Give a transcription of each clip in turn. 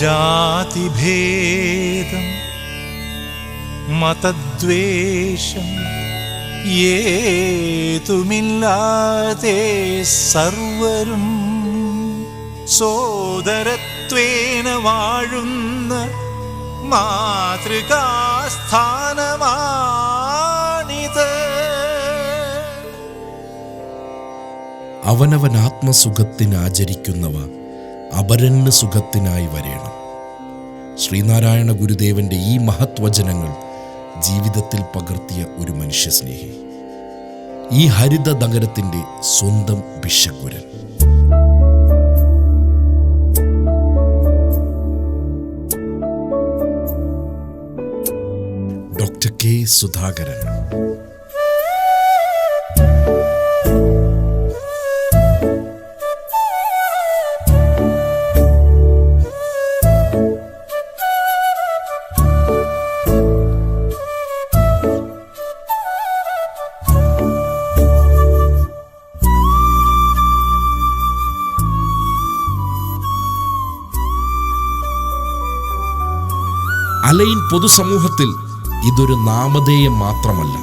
ജാതിഭേദം മതദ്വേഷം ഏതുമില്ലാതെ സർവരും സോദരത്വേന വാഴുന്ന മാതൃകാസ്ഥാനമാണിത്. അവനവൻ അപരന് സുഖത്തിനായി വരേണം. ശ്രീനാരായണ ഗുരുദേവന്റെ ഈ മഹത്വചനങ്ങൾ ജീവിതത്തിൽ പകർത്തിയ ഒരു മനുഷ്യസ്നേഹി. ഈ ഹരിത നഗരത്തിന്റെ സ്വന്തം ഭിഷഗുരൻ doctor K Sudhakaran. Al Ain പൊതുസമൂഹത്തിൽ ഇതൊരു നാമധേയം മാത്രമല്ല.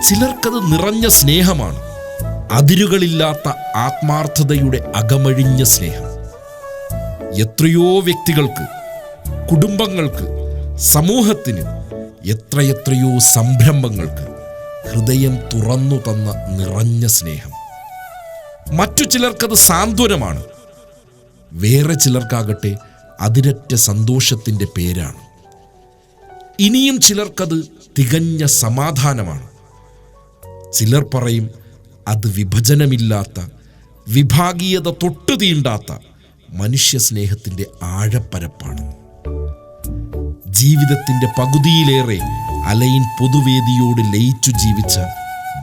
ചിലർക്കത് നിറഞ്ഞ സ്നേഹമാണ്. അതിരുകളില്ലാത്ത ആത്മാർത്ഥതയുടെ അകമഴിഞ്ഞ സ്നേഹം. എത്രയോ വ്യക്തികൾക്ക് കുടുംബങ്ങൾക്ക് സമൂഹത്തിന് എത്രയെത്രയോ സംരംഭങ്ങൾക്ക് ഹൃദയം തുറന്നു തന്ന നിറഞ്ഞ സ്നേഹം. മറ്റു ചിലർക്കത് സാന്ത്വനമാണ്. വേറെ ചിലർക്കാകട്ടെ അതിരറ്റ സന്തോഷത്തിന്റെ പേരാണ്. ഇനിയും ചിലർക്കത് തികഞ്ഞ സമാധാനമാണ്. ചിലർ പറയും അത് വിഭജനമില്ലാത്ത വിഭാഗീയത തൊട്ടു തീണ്ടാത്ത മനുഷ്യ സ്നേഹത്തിന്റെ ആഴപ്പരപ്പാണ്. ജീവിതത്തിന്റെ പകുതിയിലേറെ അലൈൻ പൊതുവേദിയോട് ലയിച്ചു ജീവിച്ച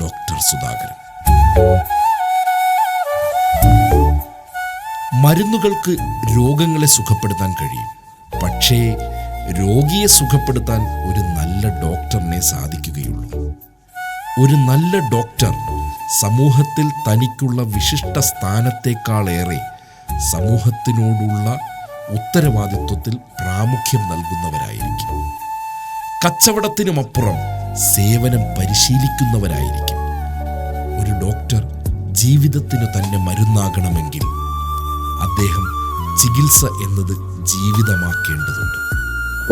ഡോക്ടർ സുധാകരൻ. മരുന്നുകൾക്ക് രോഗങ്ങളെ സുഖപ്പെടുത്താൻ കഴിയും. പക്ഷേ രോഗിയെ സുഖപ്പെടുത്താൻ ഒരു നല്ല ഡോക്ടറിനെ സാധിക്കുകയുള്ളൂ. ഒരു നല്ല ഡോക്ടർ സമൂഹത്തിൽ തനിക്കുള്ള വിശിഷ്ട സ്ഥാനത്തേക്കാളേറെ സമൂഹത്തിനോടുള്ള ഉത്തരവാദിത്വത്തിൽ പ്രാമുഖ്യം നൽകുന്നവരായിരിക്കും. കച്ചവടത്തിനുമപ്പുറം സേവനം പരിശീലിക്കുന്നവരായിരിക്കും. ഒരു ഡോക്ടർ ജീവിതത്തിന് തന്നെ മരുന്നാകണമെങ്കിൽ അദ്ദേഹം ചികിത്സ എന്നത് ജീവിതമാക്കേണ്ടതുണ്ട്.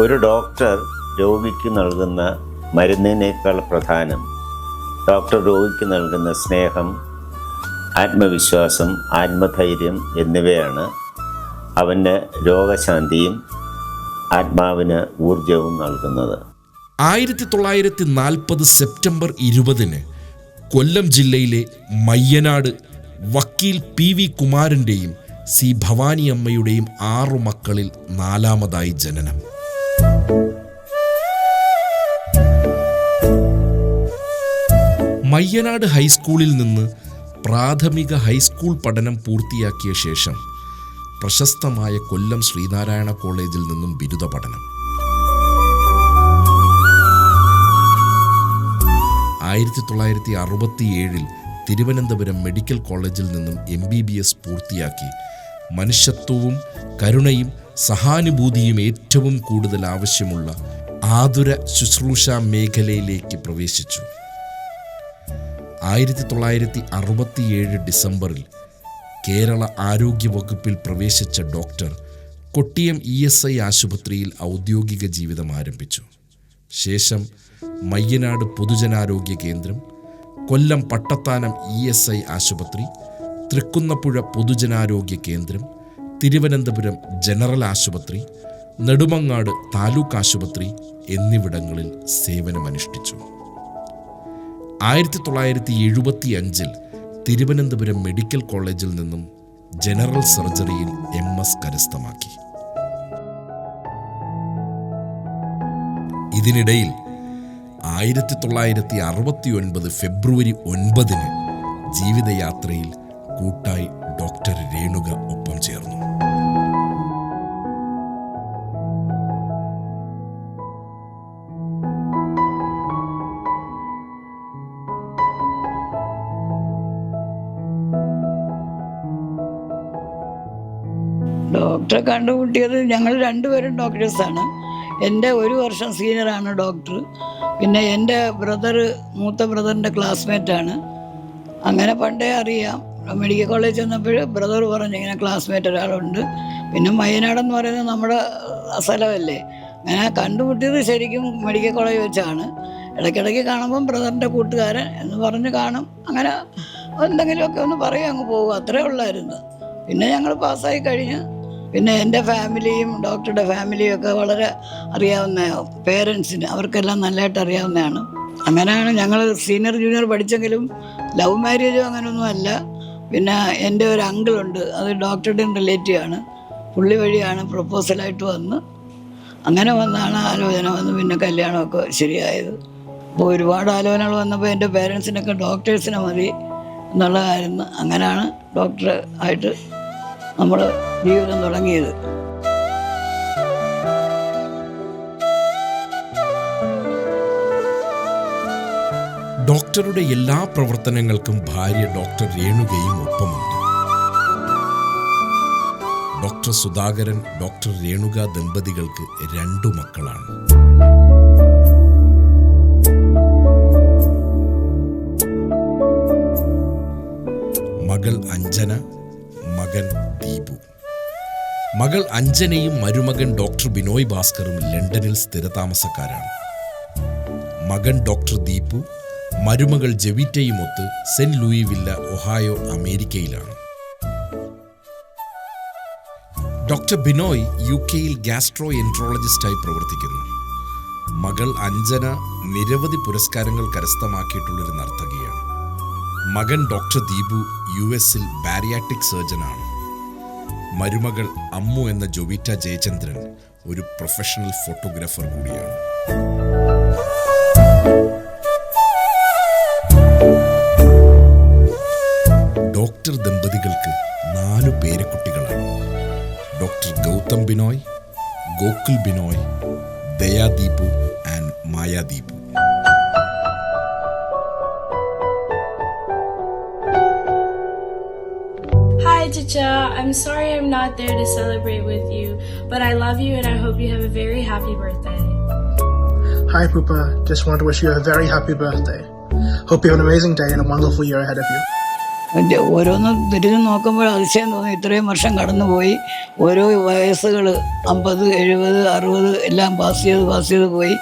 ഒരു ഡോക്ടർ രോഗിക്ക് നൽകുന്ന മരുന്നിനേക്കാൾ പ്രധാനം ഡോക്ടർ രോഗിക്ക് നൽകുന്ന സ്നേഹം ആത്മവിശ്വാസം ആത്മധൈര്യം എന്നിവയാണ് അവന്റെ രോഗശാന്തിയും ആത്മാവിന് ഊർജവും നൽകുന്നത്. ആയിരത്തി തൊള്ളായിരത്തി നാൽപ്പത് സെപ്റ്റംബർ ഇരുപതിന് കൊല്ലം ജില്ലയിലെ മയ്യനാട് വക്കീൽ പി വി കുമാരന്റെയും സി ഭവാനി അമ്മയുടെയും ആറു മക്കളിൽ നാലാമതായി ജനനം. മയ്യനാട് ഹൈസ്കൂളിൽ നിന്ന് പ്രാഥമിക ഹൈസ്കൂൾ പഠനം പൂർത്തിയാക്കിയ ശേഷം പ്രശസ്തമായ കൊല്ലം ശ്രീനാരായണ കോളേജിൽ നിന്നും ബിരുദ പഠനം. ആയിരത്തി തൊള്ളായിരത്തി അറുപത്തിയേഴിൽ തിരുവനന്തപുരം മെഡിക്കൽ കോളേജിൽ നിന്നും എം ബി ബി എസ് പൂർത്തിയാക്കി മനുഷ്യത്വവും കരുണയും സഹാനുഭൂതിയും ഏറ്റവും കൂടുതൽ ആവശ്യമുള്ള ആതുര ശുശ്രൂഷ മേഖലയിലേക്ക് പ്രവേശിച്ചു. ആയിരത്തി തൊള്ളായിരത്തി അറുപത്തിയേഴ് ഡിസംബറിൽ കേരള ആരോഗ്യ വകുപ്പിൽ പ്രവേശിച്ച doctor Kottiyam E S I ആശുപത്രിയിൽ ഔദ്യോഗിക ജീവിതം ആരംഭിച്ചു. ശേഷം മയ്യനാട് പൊതുജനാരോഗ്യ കേന്ദ്രം Kollam Pattathanam E S I ആശുപത്രി തൃക്കുന്നപ്പുഴ പൊതുജനാരോഗ്യ കേന്ദ്രം തിരുവനന്തപുരം ജനറൽ ആശുപത്രി നെടുമങ്ങാട് താലൂക്ക് ആശുപത്രി എന്നിവിടങ്ങളിൽ സേവനമനുഷ്ഠിച്ചു. ആയിരത്തി തൊള്ളായിരത്തി എഴുപത്തി അഞ്ചിൽ തിരുവനന്തപുരം മെഡിക്കൽ കോളേജിൽ നിന്നും ജനറൽ സർജറിയിൽ എം എസ് കരസ്ഥമാക്കി. ഇതിനിടയിൽ ആയിരത്തി തൊള്ളായിരത്തി അറുപത്തി ഒൻപത് ഫെബ്രുവരി ഒൻപതിന് ജീവിതയാത്രയിൽ കൂട്ടായി ഡോക്ടർ രേണുക ഒപ്പം ചേർന്നു. ഡോക്ടറെ കണ്ടുമുട്ടിയത് ഞങ്ങൾ രണ്ടുപേരും ഡോക്ടേഴ്സാണ്. എന്റെ ഒരു വർഷം സീനിയറാണ് ഡോക്ടർ. പിന്നെ എന്റെ ബ്രദർ മൂത്ത ബ്രദറിന്റെ ക്ലാസ്മേറ്റാണ്. അങ്ങനെ പണ്ടേ അറിയാം. മെഡിക്കൽ കോളേജ് ചെന്നപ്പോൾ ബ്രദർ പറഞ്ഞു ഇങ്ങനെ ക്ലാസ്മേറ്റ് ഒരാളുണ്ട്. പിന്നെ മയനാടെന്ന് പറയുന്നത് നമ്മുടെ സ്ഥലമല്ലേ. അങ്ങനെ കണ്ടുമുട്ടിയത് ശരിക്കും മെഡിക്കൽ കോളേജ് വെച്ചാണ്. ഇടയ്ക്കിടയ്ക്ക് കാണുമ്പം ബ്രദറിന്റെ കൂട്ടുകാരൻ എന്ന് പറഞ്ഞ് കാണും. അങ്ങനെ എന്തെങ്കിലുമൊക്കെ ഒന്ന് പറയും അങ്ങ് പോകും. അത്രേ ഉള്ളായിരുന്നു. പിന്നെ ഞങ്ങൾ പാസ്സായി കഴിഞ്ഞ് പിന്നെ എന്റെ ഫാമിലിയും ഡോക്ടറുടെ ഫാമിലിയും ഒക്കെ വളരെ അറിയാവുന്ന പേരൻസിന് അവർക്കെല്ലാം നല്ലതായിട്ട് അറിയാവുന്നതാണ്. അങ്ങനെയാണ് ഞങ്ങൾ സീനിയർ ജൂനിയർ പഠിച്ചെങ്കിലും ലവ് മാരേജോ അങ്ങനെയൊന്നും അല്ല. പിന്നെ എന്റെ ഒരു അങ്കിളുണ്ട് അത് ഡോക്ടറുടെയും റിലേറ്റീവ് ആണ്. പുള്ളി വഴിയാണ് പ്രപ്പോസലായിട്ട് വന്ന് അങ്ങനെ വന്നാണ് ആലോചന വന്ന് പിന്നെ കല്യാണമൊക്കെ ശരിയായത്. അപ്പോൾ ഒരുപാട് ആലോചനകൾ വന്നപ്പോൾ എന്റെ പേരൻസിനൊക്കെ ഡോക്ടേഴ്സിനെ മതി എന്നുള്ളതായിരുന്നു അങ്ങനെയാണ് ഡോക്ടർ ആയിട്ട് നമ്മൾ ജീവിതം തുടങ്ങിയത്. ഡോക്ടറുടെ എല്ലാ പ്രവർത്തനങ്ങൾക്കും ഭാര്യ ഡോക്ടർ രേണുകയും ഒപ്പമുണ്ട്. ഡോക്ടർ സുധാകരൻ ഡോക്ടർ രേണുക ദമ്പതികൾക്ക് രണ്ടു മക്കളാണ്. മകൾ അഞ്ജന മകൻ ദീപു. മകൾ അഞ്ജനയും മരുമകൻ ഡോക്ടർ ബിനോയ് ഭാസ്കറും ലണ്ടനിൽ സ്ഥിരതാമസക്കാരാണ്. മകൻ ഡോക്ടർ ദീപു മരുമകൾ ജെവിറ്റയുമൊത്ത് സെന്റ് ലൂയി വില്ല ഒഹായോ അമേരിക്കയിലാണ്. ഡോക്ടർ ബിനോയ് യു കെയിൽ ഗാസ്ട്രോ എൻട്രോളജിസ്റ്റായി പ്രവർത്തിക്കുന്നു. മകൾ അഞ്ജന നിരവധി പുരസ്കാരങ്ങൾ കരസ്ഥമാക്കിയിട്ടുള്ളൊരു നർത്തകിയാണ്. മകൻ ഡോക്ടർ ദീപു യു എസിൽ ബാരിയാട്രിക് സർജനാണ്. മരുമകൾ അമ്മു എന്ന ജൊവിറ്റ ജയചന്ദ്രൻ ഒരു പ്രൊഫഷണൽ ഫോട്ടോഗ്രാഫർ കൂടിയാണ്. ഡോക്ടർ ദമ്പതികൾക്ക് നാലു പേരക്കുട്ടികളാണ്. Doctor Gautham Binoy Gokul Binoy Dayadeepu and Mayadeepu. Hi, Chicha. I'm sorry I'm not there to celebrate with you, but I love you and I hope you have a very happy birthday. Hi, Poopa. Just want to wish you a very happy birthday. Hope you have an amazing day and a wonderful year ahead of you. എന്റെ ഓരോന്ന് തിരിഞ്ഞു നോക്കുമ്പോൾ അതിശയം തോന്നി ഇത്രയും വർഷം കടന്നുപോയി ഓരോ വയസ്സുകൾ അമ്പത് എഴുപത് അറുപത് എല്ലാം പാസ് ചെയ്ത് പാസ് ചെയ്ത് പോയി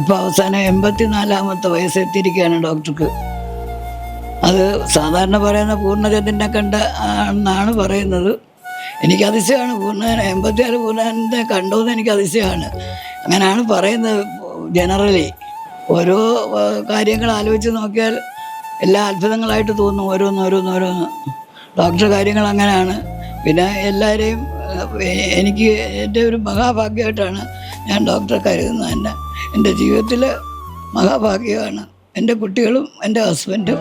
ഇപ്പോൾ അവസാനം എൺപത്തിനാലാമത്തെ വയസ്സെത്തിയിരിക്കുകയാണ് ഡോക്ടർക്ക് അത് സാധാരണ പറയുന്ന പൂർണചന്ദ്രനെ കണ്ട ആണെന്നാണ് പറയുന്നത്. എനിക്ക് അതിശയമാണ്. പൂർണ എൺപത്തിയാറ് പൂർണചന്ദ്രനെ കണ്ടോന്ന് എനിക്ക് അതിശയമാണ്. അങ്ങനെയാണ് പറയുന്നത് ജനറലി. ഓരോ കാര്യങ്ങൾ ആലോചിച്ച് നോക്കിയാൽ എല്ലാ അത്ഭുതങ്ങളായിട്ട് തോന്നും. ഓരോന്ന് ഓരോന്ന് ഓരോന്ന്. ഡോക്ടർ കാര്യങ്ങൾ അങ്ങനെയാണ്. പിന്നെ എല്ലാവരെയും എനിക്ക് എന്റെ ഒരു മഹാഭാഗ്യമായിട്ടാണ് ഞാൻ ഡോക്ടറെ കരുതുന്നത്. തന്നെ എന്റെ ജീവിതത്തിൽ മഹാഭാഗ്യമാണ്. എന്റെ കുട്ടികളും എന്റെ ഹസ്ബൻഡും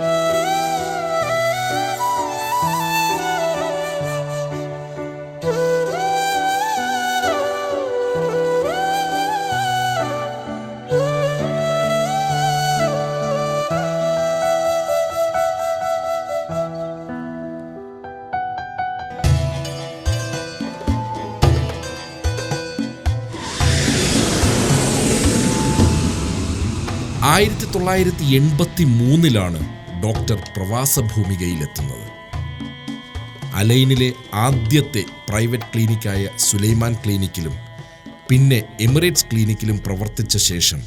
തൊള്ളായിരത്തി എൺപത്തി മൂന്നിലാണ് ഡോക്ടർ പ്രവാസ ഭൂമികയിലെത്തുന്നത് അലൈനിലെ ആദ്യത്തെ പ്രൈവറ്റ് ക്ലിനിക്കായ സുലൈമാൻ ക്ലിനിക്കിലും പിന്നെ എമിറേറ്റ്സ് ക്ലിനിക്കിലും പ്രവർത്തിച്ച ശേഷം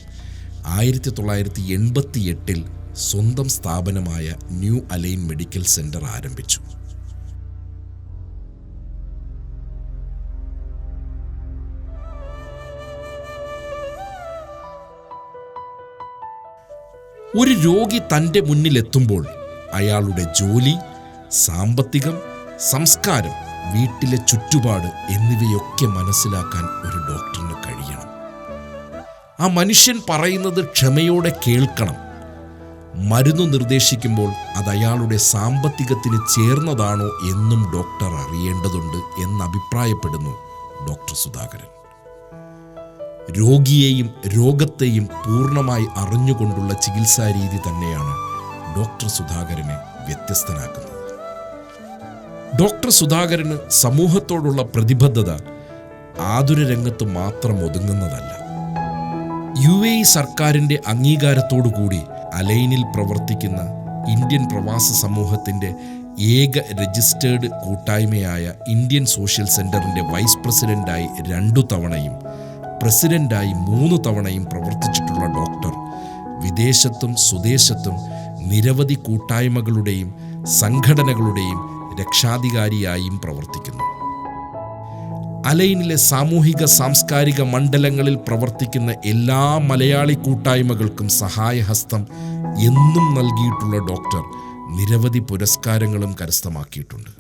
ആയിരത്തി തൊള്ളായിരത്തി എൺപത്തി എട്ടിൽ സ്വന്തം സ്ഥാപനമായ ന്യൂ അലൈൻ മെഡിക്കൽ സെന്റർ ആരംഭിച്ചു. ഒരു രോഗി തന്റെ മുന്നിലെത്തുമ്പോൾ അയാളുടെ ജോലി സാമ്പത്തികം സംസ്കാരം വീട്ടിലെ ചുറ്റുപാട് എന്നിവയൊക്കെ മനസ്സിലാക്കാൻ ഒരു ഡോക്ടറിന് കഴിയണം. ആ മനുഷ്യൻ പറയുന്നത് ക്ഷമയോടെ കേൾക്കണം. മരുന്ന് നിർദ്ദേശിക്കുമ്പോൾ അത് അയാളുടെ സാമ്പത്തികത്തിന് ചേർന്നതാണോ എന്നും ഡോക്ടർ അറിയേണ്ടതുണ്ട് എന്നഭിപ്രായപ്പെടുന്നു ഡോക്ടർ സുധാകരൻ. രോഗിയെയും രോഗത്തെയും പൂർണമായി അറിഞ്ഞുകൊണ്ടുള്ള ചികിത്സാ രീതി തന്നെയാണ് ഡോക്ടർ സുധാകരനെ വ്യത്യസ്തനാക്കുന്നത്. ഡോക്ടർ സുധാകരന് സമൂഹത്തോടുള്ള പ്രതിബദ്ധത ആതുര രംഗത്ത് മാത്രം ഒതുങ്ങുന്നതല്ല. യു എ സർക്കാരിന്റെ അംഗീകാരത്തോടുകൂടി അലൈനിൽ പ്രവർത്തിക്കുന്ന ഇന്ത്യൻ പ്രവാസ സമൂഹത്തിന്റെ ഏക രജിസ്റ്റേർഡ് കൂട്ടായ്മയായ ഇന്ത്യൻ സോഷ്യൽ സെന്ററിന്റെ വൈസ് പ്രസിഡന്റായി രണ്ടു തവണയും പ്രസിഡന്റായി മൂന്ന് തവണയും പ്രവർത്തിച്ചിട്ടുള്ള ഡോക്ടർ. വിദേശത്തും സ്വദേശത്തും നിരവധി കൂട്ടായ്മകളുടെയും സംഘടനകളുടെയും രക്ഷാധികാരിയായും പ്രവർത്തിക്കുന്നു. അലൈനിലെ സാമൂഹിക സാംസ്കാരിക മണ്ഡലങ്ങളിൽ പ്രവർത്തിക്കുന്ന എല്ലാ മലയാളി കൂട്ടായ്മകൾക്കും സഹായഹസ്തം എന്നും നൽകിയിട്ടുള്ള ഡോക്ടർ നിരവധി പുരസ്കാരങ്ങളും കരസ്ഥമാക്കിയിട്ടുണ്ട്.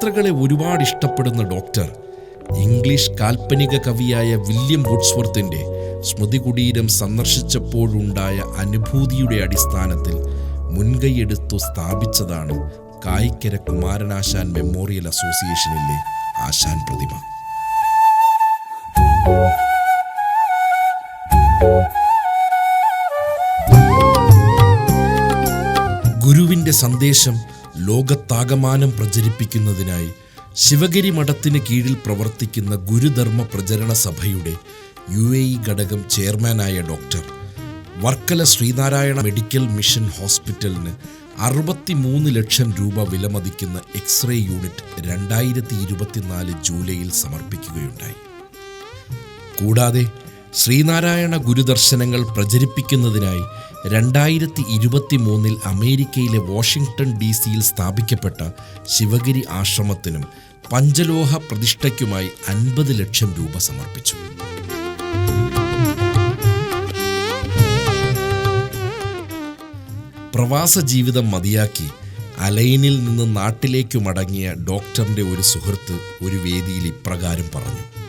യാത്രകളെ ഒരുപാട് ഇഷ്ടപ്പെടുന്ന ഡോക്ടർ ഇംഗ്ലീഷ് കാൽപ്പനിക കവിയായ വില്യം വുഡ്സ്വർത്തിന്റെ സ്മൃതി കുടീരം സന്ദർശിച്ചപ്പോഴുണ്ടായ അനുഭൂതിയുടെ അടിസ്ഥാനത്തിൽ മുൻകൈയെടുത്തു സ്ഥാപിച്ചതാണ് കായിക്കര കുമാരനാശാൻ മെമ്മോറിയൽ അസോസിയേഷനിലെ ആശാൻ പ്രതിമ. ഗുരുവിന്റെ സന്ദേശം ലോകത്താകമാനം പ്രചരിപ്പിക്കുന്നതിനായി ശിവഗിരി മഠത്തിന് കീഴിൽ പ്രവർത്തിക്കുന്ന ഗുരുധർമ്മ പ്രചരണ സഭയുടെ യു എ ഇ ഘടകം ചെയർമാനായ doctor Varkala Sreenarayana medical mission ഹോസ്പിറ്റലിന് അറുപത്തിമൂന്ന് ലക്ഷം രൂപ വിലമതിക്കുന്ന എക്സ്റേ യൂണിറ്റ് രണ്ടായിരത്തി ഇരുപത്തിനാല് ജൂലൈയിൽ സമർപ്പിക്കുകയുണ്ടായി. കൂടാതെ ശ്രീനാരായണ ഗുരുദർശനങ്ങൾ പ്രചരിപ്പിക്കുന്നതിനായി രണ്ടായിരത്തി ഇരുപത്തി മൂന്നിൽ അമേരിക്കയിലെ വാഷിംഗ്ടൺ ഡി സിയിൽ സ്ഥാപിക്കപ്പെട്ട ശിവഗിരി ആശ്രമത്തിനും പഞ്ചലോഹ പ്രതിഷ്ഠയ്ക്കുമായി അൻപത് ലക്ഷം രൂപ സമർപ്പിച്ചു. പ്രവാസ ജീവിതം മതിയാക്കി അലൈനിൽ നിന്ന് നാട്ടിലേക്കു മടങ്ങിയ ഡോക്ടറിന്റെ ഒരു സുഹൃത്ത് ഒരു വേദിയിൽ ഇപ്രകാരം പറഞ്ഞു.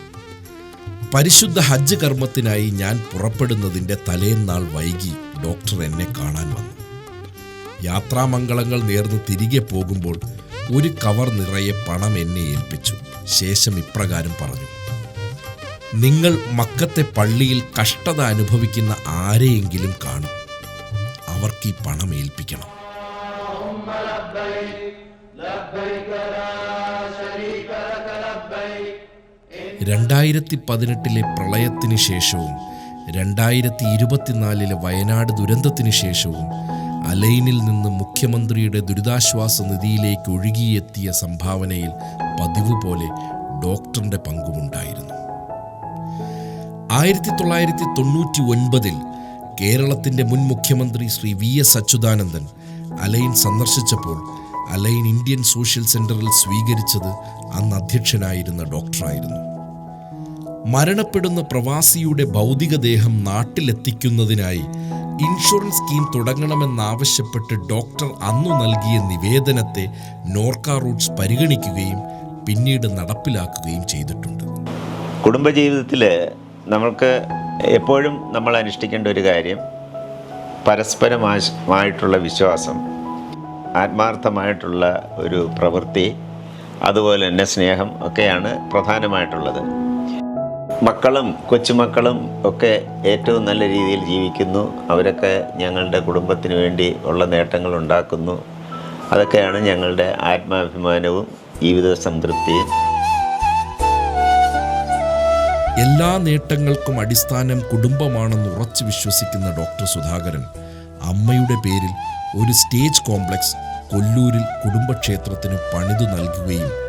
പരിശുദ്ധ ഹജ്ജ് കർമ്മത്തിനായി ഞാൻ പുറപ്പെടുന്നതിന്റെ തലേന്നാൾ വൈകി ഡോക്ടർ എന്നെ കാണാൻ വന്നു. യാത്രാമംഗളങ്ങൾ നേർന്ന് തിരികെ പോകുമ്പോൾ ഒരു കവർ നിറയെ പണം എന്നെ ഏൽപ്പിച്ചു. ശേഷം ഇപ്രകാരം പറഞ്ഞു. നിങ്ങൾ മക്കത്തെ പള്ളിയിൽ കഷ്ടത അനുഭവിക്കുന്ന ആരെയെങ്കിലും കാണും. അവർക്ക് ഈ പണം ഏൽപ്പിക്കണം. രണ്ടായിരത്തി പതിനെട്ടിലെ പ്രളയത്തിന് ശേഷവും രണ്ടായിരത്തി ഇരുപത്തിനാലിലെ വയനാട് ദുരന്തത്തിന് ശേഷവും അലൈനിൽ നിന്ന് മുഖ്യമന്ത്രിയുടെ ദുരിതാശ്വാസ നിധിയിലേക്ക് ഒഴുകിയെത്തിയ സംഭാവനയിൽ പതിവ് പോലെ ഡോക്ടറിന്റെ പങ്കുമുണ്ടായിരുന്നു. ആയിരത്തി തൊള്ളായിരത്തി തൊണ്ണൂറ്റി ഒൻപതിൽ കേരളത്തിന്റെ മുൻ മുഖ്യമന്ത്രി Shri V S Achuthanandan Al Ain സന്ദർശിച്ചപ്പോൾ Al Ain Indian social സെന്ററിൽ സ്വീകരിച്ചത് അന്ന് അധ്യക്ഷനായിരുന്ന ഡോക്ടറായിരുന്നു. മരണപ്പെടുന്ന പ്രവാസിയുടെ ഭൗതികദേഹം നാട്ടിലെത്തിക്കുന്നതിനായി ഇൻഷുറൻസ് സ്കീം തുടങ്ങണമെന്നാവശ്യപ്പെട്ട് ഡോക്ടർ അന്നു നൽകിയ നിവേദനത്തെ നോർക്ക റൂട്ട്സ് പരിഗണിക്കുകയും പിന്നീട് നടപ്പിലാക്കുകയും ചെയ്തിട്ടുണ്ട്. കുടുംബജീവിതത്തിൽ നമ്മൾക്ക് എപ്പോഴും നമ്മൾ അനുഷ്ഠിക്കേണ്ട ഒരു കാര്യം പരസ്പരമായിട്ടുള്ള വിശ്വാസം ആത്മാർത്ഥമായിട്ടുള്ള ഒരു പ്രവൃത്തി അതുപോലെ തന്നെ സ്നേഹം ഒക്കെയാണ് പ്രധാനമായിട്ടുള്ളത്. മക്കളും കൊച്ചുമക്കളും ഒക്കെ ഏറ്റവും നല്ല രീതിയിൽ ജീവിക്കുന്നു. അവരൊക്കെ ഞങ്ങളുടെ കുടുംബത്തിന് വേണ്ടി ഉള്ള നേട്ടങ്ങൾ ഉണ്ടാക്കുന്നു. അതൊക്കെയാണ് ഞങ്ങളുടെ ആത്മാഭിമാനവും ജീവിത സംതൃപ്തിയും. എല്ലാ നേട്ടങ്ങൾക്കും അടിസ്ഥാനം കുടുംബമാണെന്ന് ഉറച്ചു വിശ്വസിക്കുന്ന ഡോക്ടർ സുധാകരൻ അമ്മയുടെ പേരിൽ ഒരു സ്റ്റേജ് കോംപ്ലക്സ് കൊല്ലൂരിൽ കുടുംബക്ഷേത്രത്തിന് പണിതു നൽകുകയും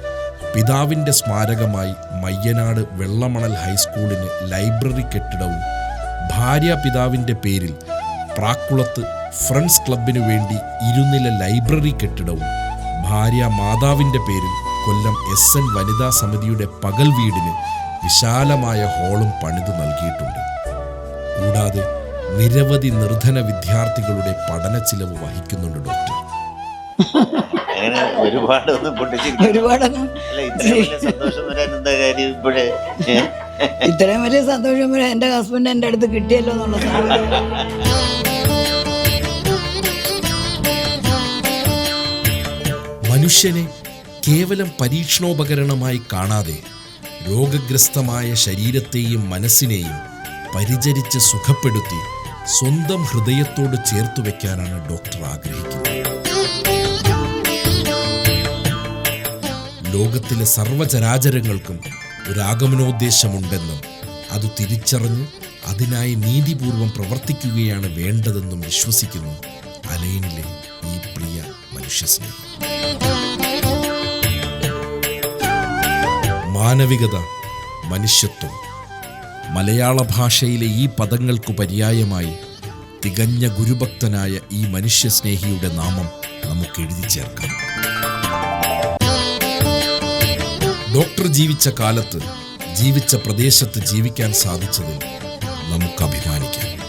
പിതാവിന്റെ സ്മാരകമായി മയ്യനാട് വെള്ളമണൽ ഹൈസ്കൂളിന് ലൈബ്രറി കെട്ടിടവും ഭാര്യ പിതാവിന്റെ പേരിൽ പ്രാക്കുളത്ത് ഫ്രണ്ട്സ് ക്ലബിനു വേണ്ടി ഇരുനില ലൈബ്രറി കെട്ടിടവും ഭാര്യ മാതാവിന്റെ പേരിൽ കൊല്ലം എസ് എൻ വനിതാ സമിതിയുടെ പകൽ വീടിന് വിശാലമായ ഹാളും പണിതു നൽകിയിട്ടുണ്ട്. കൂടാതെ നിരവധി നിർധന വിദ്യാർത്ഥികളുടെ പഠന ചിലവ് വഹിക്കുന്നുണ്ട് ഡോക്ടർ. അങ്ങനെ ഒരുപാടൊന്നും പൊട്ടിച്ചിരിക്കും ഒരുപാടൊന്നും അല്ല ഇത്രയും വലിയ സന്തോഷം വരാൻ എന്താ കാര്യം ഇപ്പോഴേ? ഇത്രയും വലിയ സന്തോഷം വരെ എന്റെ ഹസ്ബൻഡ് എന്റെ അടുത്ത് കിട്ടിയല്ലോ എന്നുള്ള മനുഷ്യനെ കേവലം പരീക്ഷണോപകരണമായി കാണാതെ രോഗഗ്രസ്തമായ ശരീരത്തെയും മനസ്സിനെയും പരിചരിച്ച് സുഖപ്പെടുത്തി സ്വന്തം ഹൃദയത്തോട് ചേർത്തു വയ്ക്കാനാണ് ഡോക്ടർ ആഗ്രഹിക്കുന്നത്. ലോകത്തിലെ സർവചരാചരങ്ങൾക്കും ഒരാഗമനോദ്ദേശമുണ്ടെന്നും അത് തിരിച്ചറിഞ്ഞ് അതിനായി നീതിപൂർവം പ്രവർത്തിക്കുകയാണ് വേണ്ടതെന്നും വിശ്വസിക്കുന്നു അലൈനിലെ ഈ പ്രിയ മനുഷ്യസ്നേഹം. മാനവികത മനുഷ്യത്വം മലയാള ഭാഷയിലെ ഈ പദങ്ങൾക്കു പര്യായമായി തികഞ്ഞ ഗുരുഭക്തനായ ഈ മനുഷ്യസ്നേഹിയുടെ നാമം നമുക്ക് എഴുതി ചേർക്കാം. ഡോക്ടർ ജീവിച്ച കാലത്ത് ജീവിച്ച പ്രദേശത്ത് ജീവിക്കാൻ സാധിച്ചതിൽ നമുക്ക് അഭിമാനിക്കാം.